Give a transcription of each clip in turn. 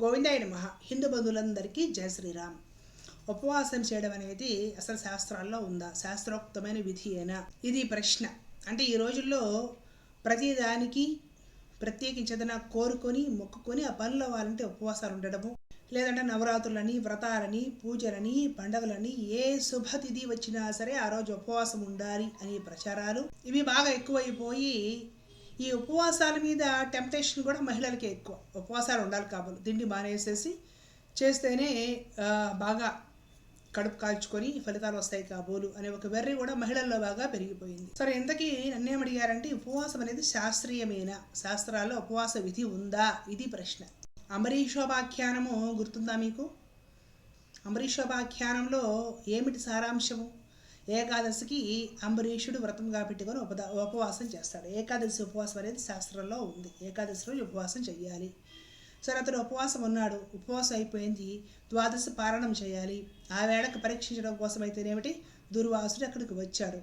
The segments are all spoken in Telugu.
గోవిందాయ నమ. హిందూ బంధువులందరికీ జయ శ్రీరామ్. ఉపవాసం చేయడం అనేది అసలు శాస్త్రాల్లో ఉందా? శాస్త్రోక్తమైన విధి అయినా ఇది ప్రశ్న. అంటే ఈ రోజుల్లో ప్రతిదానికి ప్రత్యేకించదన కోరుకొని మొక్కుకొని ఆ పనులు అవ్వాలంటే ఉపవాసాలు ఉండడము లేదంటే నవరాత్రులని వ్రతాలని పూజలని పండగలని ఏ శుభతిథి వచ్చినా సరే ఆ రోజు ఉపవాసం ఉండాలి అనే ప్రచారాలు ఇవి బాగా ఎక్కువైపోయి ఈ ఉపవాసాల మీద టెంప్టేషన్ కూడా మహిళలకే ఎక్కువ. ఉపవాసాలు ఉండాలి కాబోలు. తిండి మానేసేసి చేస్తేనే బాగా కడుపు కాల్చుకొని ఫలితాలు వస్తాయి కాబోలు అనే ఒక వెర్రి కూడా మహిళల్లో బాగా పెరిగిపోయింది. సరే ఇంతకీ నన్నేం అడిగారంటే ఉపవాసం అనేది శాస్త్రీయమైన? శాస్త్రాల్లో ఉపవాస విధి ఉందా? ఇది ప్రశ్న. అంబరీషోపాఖ్యానము గుర్తుందా మీకు? అంబరీషోపాఖ్యానంలో ఏమిటి సారాంశము? ఏకాదశికి అంబరీషుడు వ్రతంగా పెట్టుకొని ఉపద ఉపవాసం చేస్తాడు. ఏకాదశి ఉపవాసం అనేది శాస్త్రంలో ఉంది. ఏకాదశి రోజు ఉపవాసం చేయాలి సరే అతడు ఉపవాసం ఉన్నాడు. ఉపవాసం అయిపోయింది. ద్వాదశి పారణం చేయాలి. ఆ వేళకు పరీక్షించడం కోసం అయితేనేమిటి దుర్వాసుడు అక్కడికి వచ్చాడు.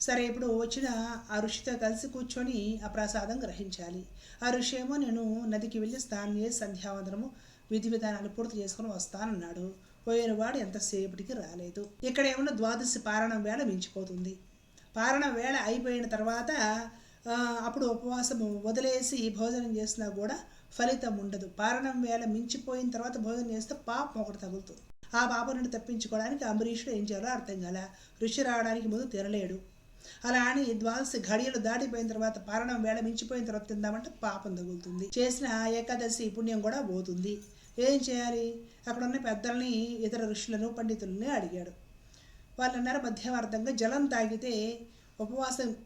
సరే ఇప్పుడు వచ్చిన ఆ ఋషితో కలిసి కూర్చొని ఆ ప్రసాదం గ్రహించాలి. ఆ ఋషి ఏమో నేను నదికి వెళ్ళి స్నానం చేసి సంధ్యావందనము విధి విధానాలు పూర్తి చేసుకుని వస్తానన్నాడు. పోయిన వాడు ఎంతసేపటికి రాలేదు. ఇక్కడ ఏమన్నా ద్వాదశి పారణం వేళ మించిపోతుంది. పారణం వేళ అయిపోయిన తర్వాత అప్పుడు ఉపవాసము వదిలేసి భోజనం చేసినా కూడా ఫలితం ఉండదు. పారణం వేళ మించిపోయిన తర్వాత భోజనం చేస్తే పాపం ఒకటి తగులుతుంది. ఆ పాపం నుండి తప్పించుకోవడానికి అంబరీషుడు ఏం చేయాలో అర్థం కాల. ఋషి రావడానికి ముందు తినలేడు. అలా అని ద్వాదశి ఘడియలు దాటిపోయిన తర్వాత పారణం వేళ మించిపోయిన తర్వాత తిందామంటే పాపం తగులుతుంది. చేసిన ఏకాదశి పుణ్యం కూడా పోతుంది. ఏం చేయాలి? అక్కడున్న పెద్దల్ని ఇతర ఋషులను పండితులని అడిగాడు. వాళ్ళు అన్నారు మధ్యమార్థంగా జలం తాగితే ఉపవాసం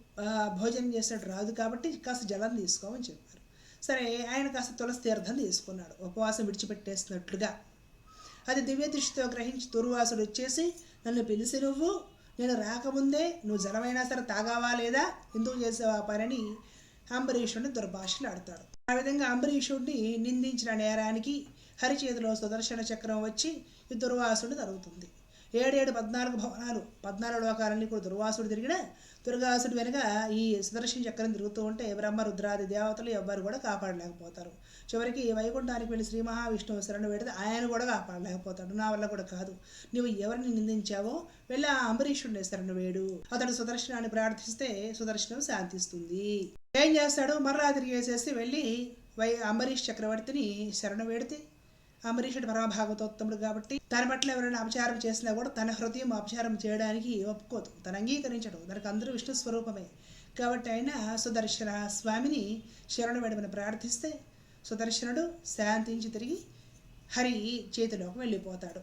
భోజనం చేసినట్టు రాదు కాబట్టి కాస్త జలం తీసుకోమని చెప్పారు. సరే ఆయన కాస్త తులసి తీర్థం తీసుకున్నాడు. ఉపవాసం విడిచిపెట్టేసినట్లుగా. అది దివ్య దృష్టితో గ్రహించి దుర్వాసుడు వచ్చేసి నన్ను పిలిచి నువ్వు నేను రాకముందే నువ్వు జలమైనా సరే తాగావా లేదా? ఎందుకు చేసావా ఆ పనిని? అంబరీషుడిని దుర్భాషలు ఆడతాడు. ఆ విధంగా అంబరీషుడిని నిందించిన నేరానికి హరి చేతిలో సుదర్శన చక్రం వచ్చి ఈ దుర్వాసుడు తరుగుతుంది. ఏడేడు పద్నాలుగు భవనాలు పద్నాలుగు లోకాలన్నీ కూడా దుర్వాసుడు తిరిగిన దుర్గాసుడు వెనుక ఈ సుదర్శన చక్రం తిరుగుతూ ఉంటే బ్రహ్మ రుద్రాది దేవతలు ఎవ్వరు కూడా కాపాడలేకపోతారు. చివరికి వైకుంఠానికి వెళ్ళి శ్రీ మహావిష్ణువు శరణు పెడితే ఆయన కూడా కాపాడలేకపోతాడు. నా వల్ల కూడా కాదు. నువ్వు ఎవరిని నిందించావో వెళ్ళి ఆ అంబరీషుడిని శరణు వేడు. అతడు సుదర్శనాన్ని ప్రార్థిస్తే సుదర్శనం శాంతిస్తుంది. ఏం చేస్తాడు? మరలా తిరిగి వేసేసి వెళ్ళి వై అంబరీష్ చక్రవర్తిని శరణు వేడితే అంబరీషుడు పరమభాగవతోత్తముడు కాబట్టి తన పట్ల ఎవరైనా అపచారం చేసినా కూడా తన హృదయం అపచారం చేయడానికి ఒప్పుకోదు. తను అంగీకరించడు. దానికి అందరూ విష్ణు స్వరూపమే. కాబట్టి ఆయన సుదర్శన స్వామిని శరణు వేడమని ప్రార్థిస్తే సుదర్శనుడు శాంతించి తిరిగి హరి చేతిలోకి వెళ్ళిపోతాడు.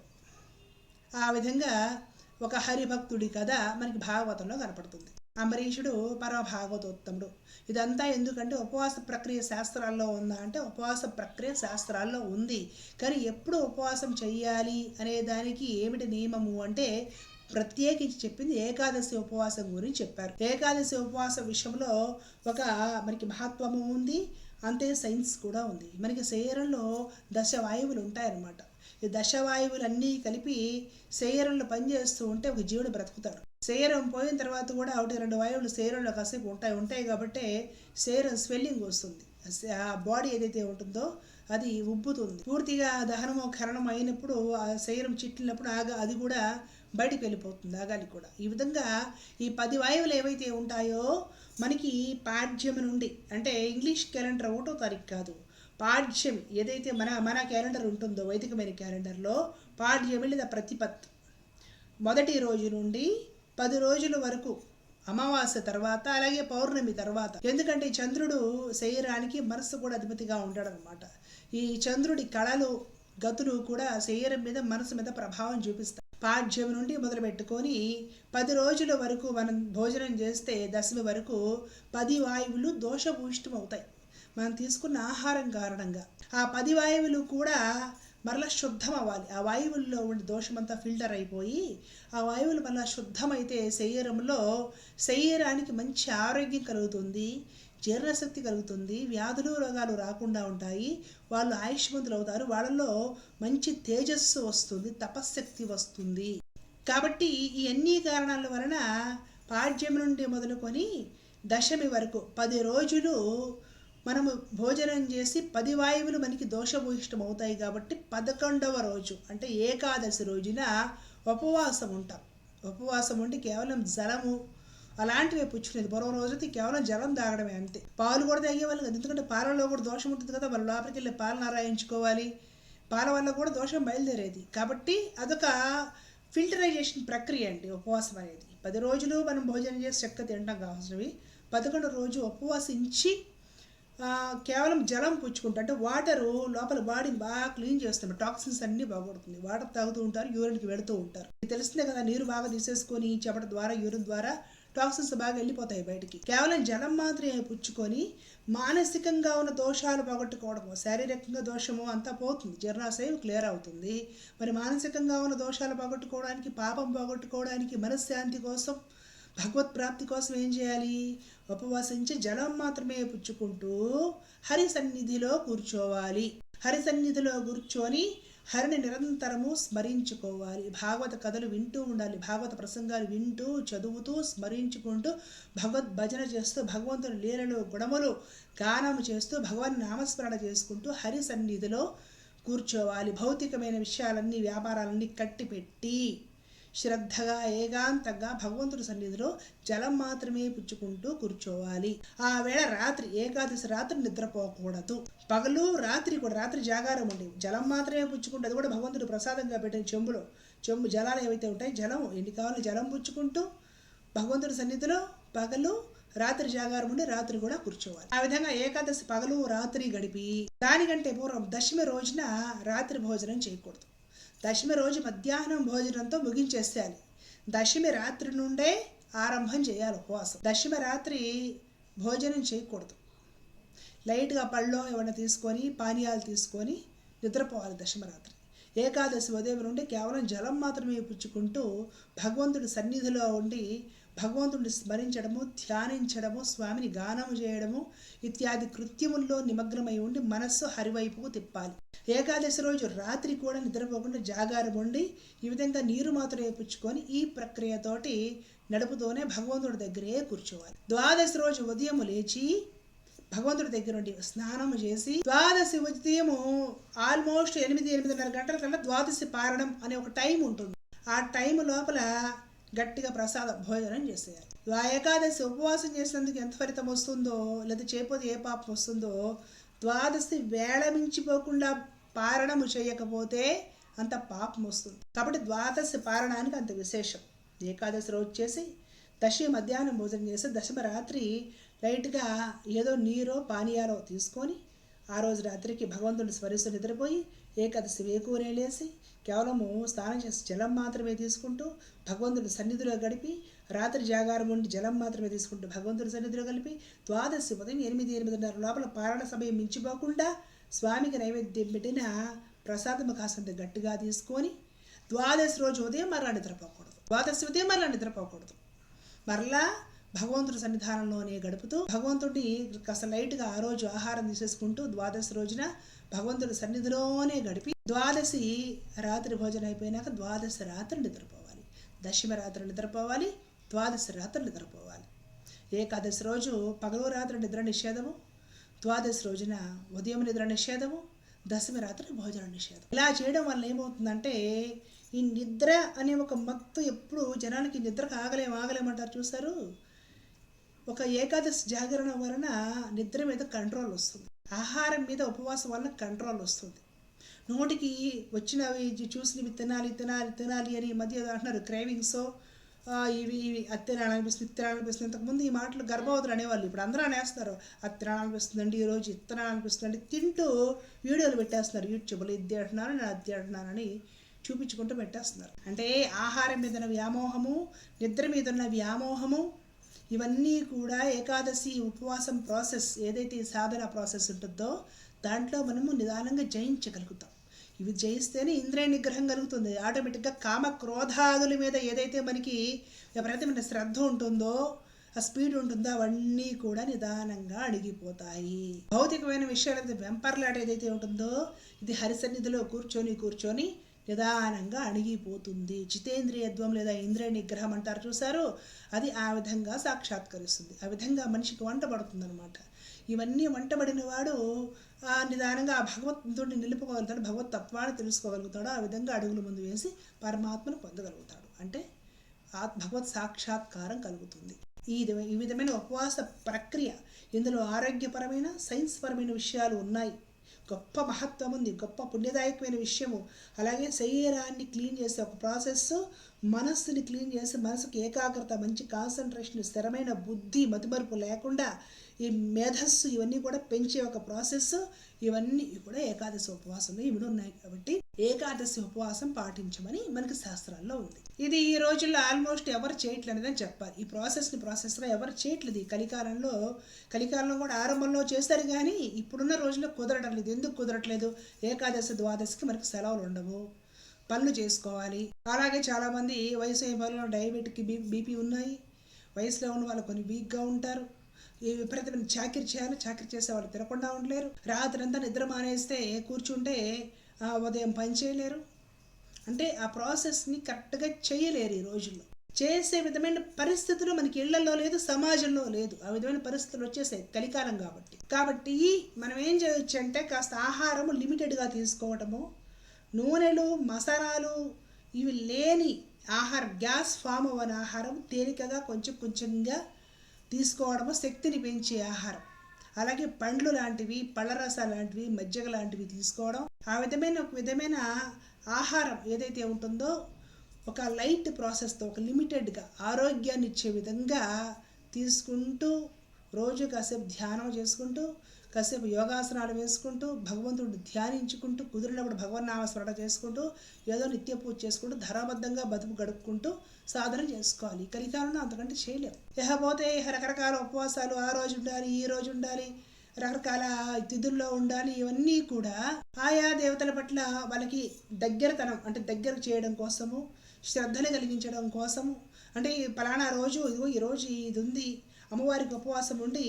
ఆ విధంగా ఒక హరిభక్తుడి కథ మనకి భాగవతంలో కనపడుతుంది. అంబరీషుడు పరమభాగవతోత్తముడు. ఇదంతా ఎందుకంటే ఉపవాస ప్రక్రియ శాస్త్రాల్లో ఉందా అంటే ఉపవాస ప్రక్రియ శాస్త్రాల్లో ఉంది. కానీ ఎప్పుడు ఉపవాసం చెయ్యాలి అనే దానికి ఏమిటి నియమము అంటే ప్రత్యేకించి చెప్పింది ఏకాదశి ఉపవాసం గురించి చెప్పారు. ఏకాదశి ఉపవాసం విషయంలో ఒక మనకి మహత్వము ఉంది అంతే సైన్స్ కూడా ఉంది. మనకి శరీరంలో దశ వాయువులు ఉంటాయన్నమాట. ఈ దశవాయువులన్నీ కలిపి శరీరంలో పనిచేస్తూ ఉంటే ఒక జీవుడు బ్రతుకుతాడు. శరీరం పోయిన తర్వాత కూడా ఒకటి రెండు వాయువులు శరీరంలో కాసేపు ఉంటాయి. ఉంటాయి కాబట్టి శరీరం స్వెల్లింగ్ వస్తుంది. ఆ బాడీ ఏదైతే ఉంటుందో అది ఉబ్బుతుంది. పూర్తిగా దహనము కరణం అయినప్పుడు ఆ శరీరం చిట్లినప్పుడు ఆగా అది కూడా బయటికి వెళ్ళిపోతుంది ఆగాలి కూడా. ఈ విధంగా ఈ పది వాయువులు ఏవైతే ఉంటాయో మనకి పాడ్యం నుండి అంటే ఇంగ్లీష్ క్యాలెండర్ ఒకటో తారీఖు కాదు పాడ్యం ఏదైతే మన మన క్యాలెండర్ ఉంటుందో వైదికమైన క్యాలెండర్లో పాడ్యం లేదా ప్రతిపత్. మొదటి రోజు నుండి పది రోజుల వరకు అమావాస్య తర్వాత అలాగే పౌర్ణమి తర్వాత. ఎందుకంటే చంద్రుడు శరీరానికి మనస్సు కూడా అధిపతిగా ఉంటాడు అనమాట ఈ చంద్రుడి కళలు గతులు కూడా శరీరం మీద మనసు మీద ప్రభావం చూపిస్తాయి. పాడ్యం నుండి మొదలు పెట్టుకొని పది రోజుల వరకు మనం భోజనం చేస్తే దశమి వరకు పది వాయువులు దోషభూయిష్టం అవుతాయి మనం తీసుకున్న ఆహారం కారణంగా. ఆ పది వాయువులు కూడా మరలా శుద్ధం అవ్వాలి ఆ వాయువుల్లో ఉండే దోషమంతా ఫిల్టర్ అయిపోయి ఆ వాయువులు మరలా శుద్ధమైతే శరీరంలో శరీరానికి మంచి ఆరోగ్యం కలుగుతుంది జీర్ణశక్తి కలుగుతుంది వ్యాధులు రోగాలు రాకుండా ఉంటాయి వాళ్ళు ఆయుష్మంతులు అవుతారు వాళ్ళలో మంచి తేజస్సు వస్తుంది తపశ్శక్తి వస్తుంది. కాబట్టి ఈ అన్ని కారణాల వలన పాడ్యం నుండి మొదలుకొని దశమి వరకు పది రోజులు మనము భోజనం చేసి పది వాయువులు మనకి దోషభూయిష్టం అవుతాయి కాబట్టి పదకొండవ రోజు అంటే ఏకాదశి రోజున ఉపవాసం ఉంటాం. ఉపవాసం ఉండి కేవలం జలము అలాంటివి పుచ్చుకునేది. పూర్వం రోజు కేవలం జలం తాగడమే అంతే. పాలు కూడా తాగేవాళ్ళు కదా. ఎందుకంటే పాలలో కూడా దోషం ఉంటుంది కదా. వాళ్ళు లోపలికి వెళ్ళి పాలు నారాయించుకోవాలి. పాల వల్ల కూడా దోషం బయలుదేరేది. కాబట్టి అదొక ఫిల్టరైజేషన్ ప్రక్రియ అండి ఉపవాసం అనేది. పది రోజులు మనం భోజనం చేసి చెక్క తినడం కావాల్సినవి. పదకొండు రోజు ఉపవాసించి కేవలం జలం పుచ్చుకుంటా. అంటే వాటరు లోపల బాడీని బాగా క్లీన్ చేస్తుంది టాక్సిన్స్ అన్నీ బాగుంటుంది వాటర్ తాగుతూ ఉంటారు యూరిన్కి వెళుతూ ఉంటారు. తెలిసిందే కదా నీరు బాగా తీసేసుకొని చెమట ద్వారా యూరిన్ ద్వారా టాక్సిన్స్ బాగా వెళ్ళిపోతాయి బయటికి. కేవలం జలం మాత్రమే పుచ్చుకొని మానసికంగా ఉన్న దోషాలు పోగొట్టుకోవడము శారీరకంగా దోషము అంతా పోతుంది. జీర్ణాశయం క్లియర్ అవుతుంది. మరి మానసికంగా ఉన్న దోషాలు పోగొట్టుకోవడానికి పాపం పోగొట్టుకోవడానికి మనశ్శాంతి కోసం భగవత్ ప్రాప్తి కోసం ఏం చేయాలి? ఉపవాసించి జలం మాత్రమే పుచ్చుకుంటూ హరి సన్నిధిలో కూర్చోవాలి. హరి సన్నిధిలో కూర్చొని హరిని నిరంతరము స్మరించుకోవాలి. భాగవత కథలు వింటూ ఉండాలి. భాగవత ప్రసంగాలు వింటూ చదువుతూ స్మరించుకుంటూ భగవద్ భజన చేస్తూ భగవంతుని లీలలు గుణములు గానము చేస్తూ భగవాన్ నామస్మరణ చేసుకుంటూ హరి సన్నిధిలో కూర్చోవాలి. భౌతికమైన విషయాలన్నీ వ్యాపారాలన్నీ కట్టిపెట్టి శ్రద్ధగా ఏకాంతంగా భగవంతుడి సన్నిధిలో జలం మాత్రమే పుచ్చుకుంటూ కూర్చోవాలి. ఆ వేళ రాత్రి ఏకాదశి రాత్రి నిద్రపోకూడదు. పగలు రాత్రి కూడా రాత్రి జాగారం ఉండి జలం మాత్రమే పుచ్చుకుంటూ అది కూడా భగవంతుడు ప్రసాదంగా పెట్టిన చెంబులో. చెంబు జలాలు ఏవైతే ఉంటాయి జలం ఎన్ని కావాలో జలం పుచ్చుకుంటూ భగవంతుడి సన్నిధిలో పగలు రాత్రి జాగారం ఉండి రాత్రి కూడా కూర్చోవాలి. ఆ విధంగా ఏకాదశి పగలు రాత్రి గడిపి దానికంటే పూర్వం దశమి రోజున రాత్రి భోజనం చేయకూడదు. దశమి రోజు మధ్యాహ్నం భోజనంతో ముగించేసేయాలి. దశమి రాత్రి నుండే ఆరంభం చేయాలి ఉపవాసం. దశమి రాత్రి భోజనం చేయకూడదు. లైట్గా పళ్ళు ఏమైనా తీసుకొని పానీయాలు తీసుకొని నిద్రపోవాలి దశమరాత్రి ఏకాదశి ఉదయం నుండి కేవలం జలం మాత్రమే పుచ్చుకుంటూ భగవంతుడి సన్నిధిలో ఉండి భగవంతుడిని స్మరించడము ధ్యానించడము స్వామిని గానము చేయడము ఇత్యాది కృత్యముల్లో నిమగ్నమై ఉండి మనస్సు హరివైపుకు తిప్పాలి. ఏకాదశి రోజు రాత్రి కూడా నిద్రపోకుండా జాగారం ఉండి ఈ విధంగా నీరు మాత్రమే పుచ్చుకొని ఈ ప్రక్రియతోటి నడుపుతూనే భగవంతుడి దగ్గరే కూర్చోవాలి. ద్వాదశి రోజు ఉదయం లేచి భగవంతుడి దగ్గర ఉండి స్నానం చేసి ద్వాదశి ఉదయము ఆల్మోస్ట్ ఎనిమిది ఎనిమిదిన్నర గంటల కల్లా ద్వాదశి పారణం అనే ఒక టైం ఉంటుంది. ఆ టైం లోపల గట్టిగా ప్రసాద భోజనం చేసేయాలి. ఆ ఏకాదశి ఉపవాసం చేసినందుకు ఎంత ఫలితం వస్తుందో లేదా చేయకపోతే ఏ పాపం వస్తుందో ద్వాదశి వేళ మించిపోకుండా పారణము చేయకపోతే అంత పాపం వస్తుంది. కాబట్టి ద్వాదశి పారణానికి అంత విశేషం. ఏకాదశి రోజు చేసి దశమి మధ్యాహ్నం భోజనం చేసి దశమ రాత్రి లైట్గా ఏదో నీరో పానీయాలో తీసుకొని ఆ రోజు రాత్రికి భగవంతుని స్మరిస్తూ నిద్రపోయి ఏకాదశి వేకూరేలేసి కేవలము స్నానం చేసి జలం మాత్రమే తీసుకుంటూ భగవంతుడి సన్నిధిలో గడిపి రాత్రి జాగారం ఉండి జలం మాత్రమే తీసుకుంటూ భగవంతుడి సన్నిధిలో కలిపి ద్వాదశి ఉదయం ఎనిమిది ఎనిమిదిన్నర లోపల పారాయణ సమయం మించిపోకుండా స్వామికి నైవేద్యం పెట్టిన ప్రసాదం కాసంత గట్టిగా తీసుకొని ద్వాదశి రోజు ఉదయం మరలా నిద్రపోకూడదు. ద్వాదశి ఉదయం మరలా నిద్రపోకూడదు. మరలా భగవంతుడి సన్నిధానంలోనే గడుపుతూ భగవంతుడి కాస్త లైట్గా ఆ రోజు ఆహారం తీసేసుకుంటూ ద్వాదశి రోజున భగవంతుడి సన్నిధిలోనే గడిపి ద్వాదశి రాత్రి భోజనం అయిపోయినాక ద్వాదశి రాత్రి నిద్రపోవాలి. దశమి రాత్రి నిద్రపోవాలి ద్వాదశి రాత్రి నిద్రపోవాలి. ఏకాదశి రోజు పగలు రాత్రి నిద్ర నిషేధము ద్వాదశి రోజున ఉదయం నిద్ర నిషేధము దశమి రాత్రి భోజన నిషేధం. ఇలా చేయడం వల్ల ఏమవుతుందంటే ఈ నిద్ర అనే ఒక మత్తు ఎప్పుడు జనానికి నిద్రకు ఆగలేం ఆగలేమంటారు చూసారు ఒక ఏకాదశి జాగరణ వలన నిద్ర మీద కంట్రోల్ వస్తుంది. ఆహారం మీద ఉపవాసం వలన కంట్రోల్ వస్తుంది. నోటికి వచ్చినవి చూసినవి తినాలి తినాలి తినాలి అని ఈ మధ్య అంటున్నారు క్రేవింగ్స్. ఇవి ఇవి అది తినాలనిపిస్తుంది తినాలనిపిస్తుంది ఇంతకుముందు ఈ మాటలు గర్భవతులు అనేవాళ్ళు ఇప్పుడు అందరూ అనేస్తారు అది తినాలనిపిస్తుందండి ఈరోజు ఇది తినాలనిపిస్తుందండి తింటూ వీడియోలు పెట్టేస్తున్నారు. యూట్యూబ్లో ఇది అంటున్నారు నేను అది అంటున్నానని చూపించుకుంటూ పెట్టేస్తున్నారు. అంటే ఆహారం మీద ఉన్న వ్యామోహము నిద్ర మీద ఉన్న వ్యామోహము ఇవన్నీ కూడా ఏకాదశి ఉపవాసం ప్రాసెస్ ఏదైతే సాధన ప్రాసెస్ ఉంటుందో దాంట్లో మనము నిదానంగా జయించగలుగుతాం. ఇవి జయిస్తేనే ఇంద్రియ నిగ్రహం కలుగుతుంది. ఆటోమేటిక్గా కామ క్రోధాదుల మీద ఏదైతే మనకి విపరీతమైన శ్రద్ధ ఉంటుందో ఆ స్పీడ్ ఉంటుందో అవన్నీ కూడా నిదానంగా అడిగిపోతాయి భౌతికమైన విషయాలు వెంపర్లాట ఏదైతే ఉంటుందో ఇది హరిసన్నిధిలో కూర్చొని కూర్చొని నిదానంగా అణిగిపోతుంది. జితేంద్రియత్వం లేదా ఇంద్రియ నిగ్రహం అంటారు చూసారు అది ఆ విధంగా సాక్షాత్కరిస్తుంది. ఆ విధంగా మనిషికి వంట పడుతుందనమాట ఇవన్నీ వంటబడిన వాడు ఆ నిదానంగా ఆ భగవత్తుడిని నిలుపుకోగలుగుతాడు భగవత్ తత్వాన్ని తెలుసుకోగలుగుతాడు ఆ విధంగా అడుగులు ముందు వేసి పరమాత్మను పొందగలుగుతాడు. అంటే ఆ భగవత్ సాక్షాత్కారం కలుగుతుంది. ఈ ఈ విధమైన ఉపవాస ప్రక్రియ ఇందులో ఆరోగ్యపరమైన సైన్స్ పరమైన విషయాలు ఉన్నాయి. గొప్ప మహత్వం ఉంది గొప్ప పుణ్యదాయకమైన విషయము. అలాగే శరీరాన్ని క్లీన్ చేసే ఒక ప్రాసెస్ మనస్సుని క్లీన్ చేసి మనసుకు ఏకాగ్రత మంచి కాన్సన్ట్రేషన్ స్థిరమైన బుద్ధి మతిమరుపు లేకుండా ఈ మేధస్సు ఇవన్నీ కూడా పెంచే ఒక ప్రాసెస్ ఇవన్నీ కూడా ఏకాదశి ఉపవాసంలో ఇవి ఉన్నాయి కాబట్టి ఏకాదశి ఉపవాసం పాటించమని మనకి శాస్త్రాల్లో ఉంది. ఇది ఈ రోజుల్లో ఆల్మోస్ట్ ఎవరు చేయట్లేదని చెప్పాలి. ఈ ప్రాసెస్ని ప్రాసెస్గా ఎవరు చేయట్లేదు ఈ కలికాలంలో కలికాలంలో కూడా ఆరంభంలో చేస్తారు కానీ ఇప్పుడున్న రోజుల్లో కుదరడం లేదు. ఎందుకు కుదరట్లేదు? ఏకాదశి ద్వాదశికి మనకి సెలవులు ఉండవు. పనులు చేసుకోవాలి. అలాగే చాలామంది వయసు అయిన డయాబెటిక్ బీ బీపీ ఉన్నాయి. వయసులో ఉన్న వాళ్ళు కొన్ని వీక్గా ఉంటారు. ఈ విపరీతమైన చాకరీ చేయాలి చాకరీ చేసే వాళ్ళు తినకుండా ఉండలేరు. రాత్రి అంతా నిద్ర మానేస్తే కూర్చుంటే ఆ, ఉదయం పని చేయలేరు. అంటే ఆ ప్రాసెస్ని కరెక్ట్గా చేయలేరు ఈ రోజుల్లో. చేసే విధమైన పరిస్థితులు మనకి ఇళ్ళలో లేదు సమాజంలో లేదు. ఆ విధమైన పరిస్థితులు వచ్చేసాయి కలికాలం కాబట్టి. కాబట్టి మనం ఏం చేయొచ్చు అంటే కాస్త ఆహారము లిమిటెడ్గా తీసుకోవటము నూనెలు మసాలాలు ఇవి లేని ఆహారం గ్యాస్ ఫామ్ అవ్వని ఆహారం తేలికగా కొంచెం కొంచెంగా తీసుకోవడము శక్తిని పెంచే ఆహారం. అలాగే పండ్లు లాంటివి పళ్ళరస లాంటివి మజ్జిగ లాంటివి తీసుకోవడం. ఆ విధమైన ఒక విధమైన ఆహారం ఏదైతే ఉంటుందో ఒక లైట్ ప్రాసెస్తో ఒక లిమిటెడ్గా ఆరోగ్యాన్ని ఇచ్చే విధంగా తీసుకుంటూ రోజు కాసేపు ధ్యానం చేసుకుంటూ కాసేపు యోగాసనాలు వేసుకుంటూ భగవంతుడు ధ్యానించుకుంటూ కుదిరినప్పుడు భగవన్నామస్మరణ చేసుకుంటూ ఏదో నిత్య పూజ చేసుకుంటూ ధరాబద్ధంగా బతుకు గడుపుకుంటూ సాధన చేసుకోవాలి. కలికాలంలో అంతకంటే చేయలేం. ఇకపోతే ఇహ రకరకాల ఉపవాసాలు ఆ రోజు ఉండాలి ఈ రోజు ఉండాలి రకరకాల తిథుల్లో ఉండాలి ఇవన్నీ కూడా ఆయా దేవతల పట్ల వాళ్ళకి దగ్గరతనం అంటే దగ్గర చేయడం కోసము శ్రద్ధను కలిగించడం కోసము. అంటే ఈ పలానా రోజు ఇదిగో ఈరోజు ఇది ఉంది అమ్మవారికి ఉపవాసం ఉండి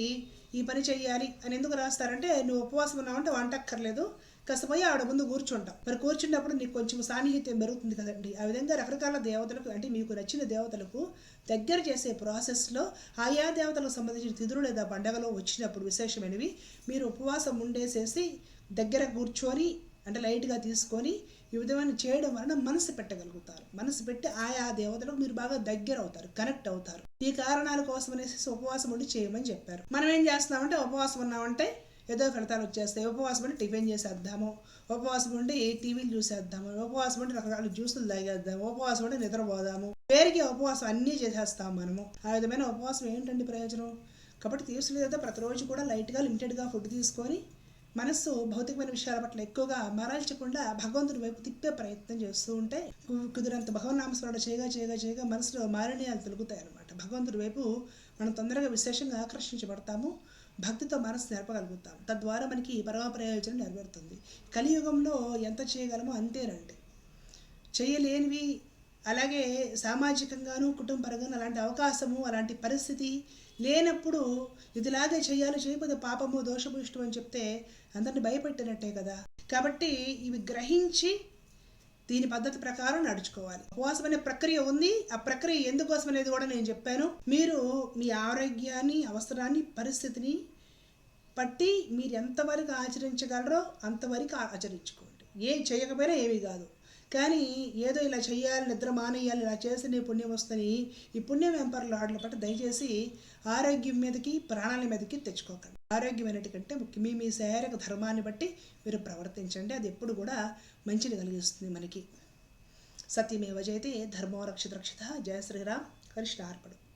ఈ పని చెయ్యాలి అని ఎందుకు రాస్తారంటే నువ్వు ఉపవాసం ఉన్నావంటే వంట అక్కర్లేదు కాస్త పోయి ఆవిడ ముందు కూర్చుంటాం మరి కూర్చున్నప్పుడు నీకు కొంచెం సాన్నిహిత్యం పెరుగుతుంది కదండి. ఆ విధంగా రకరకాల దేవతలకు అంటే మీకు నచ్చిన దేవతలకు దగ్గర చేసే ప్రాసెస్లో ఆయా దేవతలకు సంబంధించిన తిథులు లేదా పండగలో వచ్చినప్పుడు విశేషమైనవి మీరు ఉపవాసం ఉండేసేసి దగ్గర కూర్చొని అంటే లైట్గా తీసుకొని ఈ విధమైన చేయడం వలన మనసు పెట్టగలుగుతారు. మనసు పెట్టి ఆయా దేవతలకు మీరు బాగా దగ్గర అవుతారు కనెక్ట్ అవుతారు. ఈ కారణాల కోసం అనేసి ఉపవాసం ఉండి చేయమని చెప్పారు. మనం ఏం చేస్తున్నామంటే ఉపవాసం ఉన్నామంటే ఏదో ఫలితాలు వచ్చేస్తాయి. ఉపవాసం ఉండి టిఫిన్ చేసేద్దాము. ఉపవాసం ఉండి టీవీలు చూసేద్దాము. ఉపవాసం ఉండి రకరకాల జ్యూసులు తాగేద్దాము. ఉపవాసం ఉండి నిద్రపోదాము. పేరుకి ఉపవాసం అన్నీ చేసేస్తాం మనము. ఆ విధమైన ఉపవాసం ఏంటండి ప్రయోజనం? కాబట్టి తీర్చలేదా ప్రతిరోజు కూడా లైట్గా లిమిటెడ్గా ఫుడ్ తీసుకొని మనస్సు భౌతికమైన విషయాల పట్ల ఎక్కువగా మరల్చకుండా భగవంతుడి వైపు తిప్పే ప్రయత్నం చేస్తూ ఉంటే కుదిరంత భగవన్నామస్మరణ చేయగా చేయగా చేయగా మనసులో మాలిన్యాలు తొలుగుతాయి అనమాట భగవంతుడి వైపు మనం తొందరగా విశేషంగా ఆకర్షించబడతాము భక్తితో మనసు నేర్పగలుగుతాం తద్వారా మనకి పరమ ప్రయోజనం నెరవేరుతుంది. కలియుగంలో ఎంత చేయగలమో అంతేనండి. చేయలేనివి అలాగే సామాజికంగాను కుటుంబపరంగాను అలాంటి అవకాశము అలాంటి పరిస్థితి లేనప్పుడు ఇదిలాగే చేయాలి చేయకపోతే పాపము దోషము ఇష్టం అని చెప్తే అందరిని భయపెట్టినట్టే కదా. కాబట్టి ఇవి గ్రహించి దీని పద్ధతి ప్రకారం నడుచుకోవాలి. ఉపవాసం అనే ప్రక్రియ ఉంది. ఆ ప్రక్రియ ఎందుకోసం అనేది కూడా నేను చెప్పాను. మీరు మీ ఆరోగ్యాన్ని అవసరాన్ని పరిస్థితిని బట్టి మీరు ఎంతవరకు ఆచరించగలరో అంతవరకు ఆచరించుకోండి. ఏం చేయకపోయినా ఏమీ కాదు. కానీ ఏదో ఇలా చేయాలి నిద్ర మానేయాలి ఇలా చేసి నీ పుణ్యం వస్తుంది ఈ పుణ్యం వెంపర్లు ఆటలు పట్టి దయచేసి ఆరోగ్యం మీదకి ప్రాణాల మీదకి తెచ్చుకోకండి. ఆరోగ్యం అనేటికంటే ముఖ్యం. మీ మీ శారీరక ధర్మాన్ని బట్టి మీరు ప్రవర్తించండి. అది ఎప్పుడు కూడా మంచిని కలిగిస్తుంది మనకి. సత్యమేవ జయతే ధర్మో రక్షిత రక్షిత. జయ శ్రీరామ్. కృష్ణ అర్పణం.